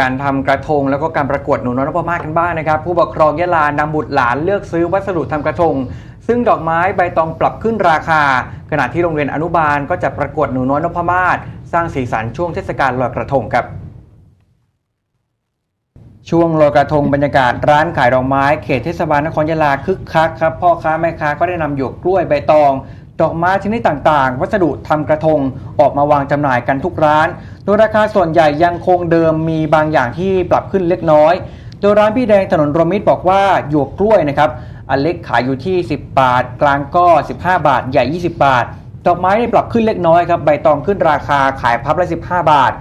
การทำกระทงแล้วก็การประกวดหนูน้อยนพมาศกันบ้างนะครับ ผู้ปกครองยะลานำบุตรหลานเลือกซื้อวัสดุทำกระทง ซึ่งดอกไม้ใบตองปรับขึ้นราคา ขณะที่โรงเรียนอนุบาลก็จะประกวดหนูน้อยนพมาศสร้างสีสันช่วงเทศกาลลอยกระทงครับ ช่วงลอยกระทงบรรยากาศร้านขายดอกไม้เขตเทศบาลนครยะลาคึกคักครับพ่อค้าแม่ค้าก็ได้นำหยวกกล้วยใบตอง ดอกไม้ชนิดต่างๆ วัสดุทำกระทงออกมาวางจำหน่ายกันทุกร้าน โดยราคาส่วนใหญ่ยังคงเดิมมีบางอย่างที่ปรับขึ้นเล็กน้อย โดยร้านพี่แดงถนนรมิตรบอกว่าหยวกกล้วยนะครับอันเล็กขายอยู่ที่ 10 บาท กลางก็ 15 บาท ใหญ่ 20 บาท ดอกไม้ปรับขึ้นเล็กน้อยครับใบตองขึ้นราคาขายพับละ 15 บาท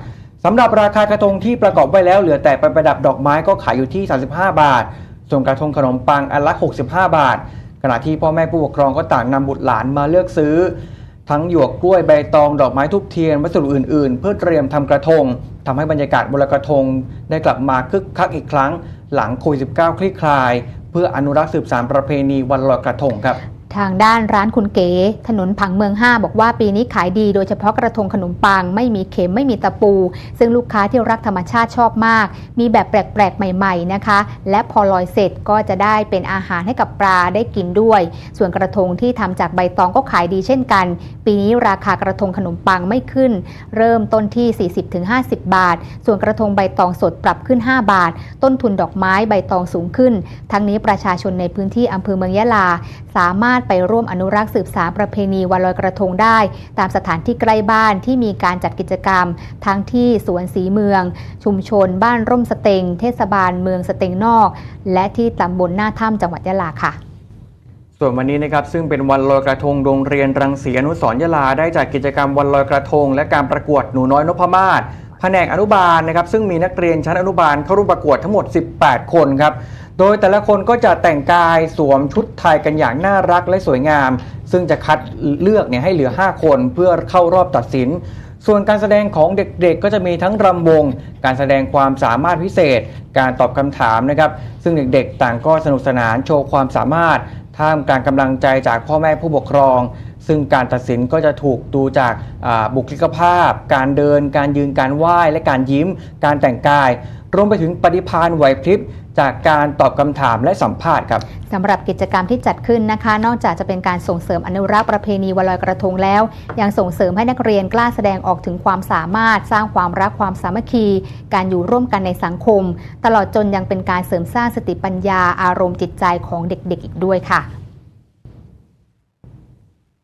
สำหรับราคากระทงที่ประกอบไว้แล้วเหลือแต่ไปประดับดอกไม้ก็ขายอยู่ที่ 35 บาท ส่วนกระทงขนมปังอันละ 65 บาท ขณะที่พ่อแม่ผู้ปกครองก็ต่างนำบุตรหลานมาเลือกซื้อ ทั้งหยวกกล้วยใบตองดอกไม้ทุบเทียนวัสดุอื่นๆ เพื่อเตรียมทำกระทงทำให้บรรยากาศบนกระทงได้กลับมาคึกคักอีกครั้ง หลังโควิด -19 คลี่คลาย เพื่ออนุรักษ์สืบสานประเพณีวันลอยกระทงครับ ทางด้านร้านคุณเก๋ ถนนผังเมือง 5 บอกว่าปีนี้ขายดีโดยเฉพาะกระทงขนมปัง ไม่มีเข็มไม่มีตะปู ซึ่งลูกค้าที่รักธรรมชาติชอบมาก มีแบบแปลกๆ ใหม่ๆนะคะ และพอลอยเสร็จก็จะได้เป็นอาหารให้กับปลาได้กินด้วย ส่วนกระทงที่ทำจากใบตองก็ขายดีเช่นกัน ปีนี้ราคากระทงขนมปังไม่ขึ้น เริ่มต้นที่ 40-50 บาท ส่วนกระทงใบตองสดปรับขึ้น 5 บาท ต้นทุนดอกไม้ใบตองสูงขึ้น ทั้งนี้ประชาชนในพื้นที่อำเภอเมืองยะลา สามารถไปร่วมอนุรักษ์สืบสานประเพณีวันลอยกระทงได้ ตามสถานที่ใกล้บ้านที่มีการจัดกิจกรรม ทั้งที่สวนสีเมือง ชุมชน บ้านร่มสเตง เทศบาลเมืองสเตงนอก และที่ตำบลหน้าถ้ำจังหวัดยะลาค่ะส่วนวันนี้นะครับซึ่งเป็นวันลอยกระทงโรงเรียนรังสีอนุสรยะลาได้จัดกิจกรรมวันลอยกระทง และการประกวดหนูน้อยนพมาศ แผนกอนุบาลนะครับซึ่งมีนักเรียนชั้นอนุบาลเข้าร่วมประกวดทั้งหมด 18 คนครับโดยแต่ละคนก็จะแต่งกายสวมชุดไทยกันอย่างน่ารักและสวยงาม ซึ่งจะคัดเลือกเนี่ยให้เหลือ 5 คนเพื่อเข้ารอบตัดสิน ส่วนการแสดงของเด็กๆ ก็จะมีทั้งรำวง การแสดงความสามารถพิเศษ การตอบคำถามนะครับ ซึ่งเด็กๆ ต่างก็สนุกสนานโชว์ความสามารถ ท่ามกลางกำลังใจจากพ่อแม่ผู้ปกครอง ซึ่งการตัดสินก็จะถูกดูจากบุคลิกภาพ การเดิน การยืน การไหว้ และการยิ้ม การแต่งกาย รวมไปถึงปฏิภาณไหวพริบจากการตอบคำถามและสัมภาษณ์ครับสำหรับกิจกรรมที่จัดขึ้นนะคะ นอกจากจะเป็นการส่งเสริมอนุรักษ์ประเพณีวันลอยกระทงแล้ว ยังส่งเสริมให้นักเรียนกล้าแสดงออกถึงความสามารถ สร้างความรักความสามัคคี การอยู่ร่วมกันในสังคม ตลอดจนยังเป็นการเสริมสร้างสติปัญญาอารมณ์จิตใจของเด็กๆ อีกด้วยค่ะ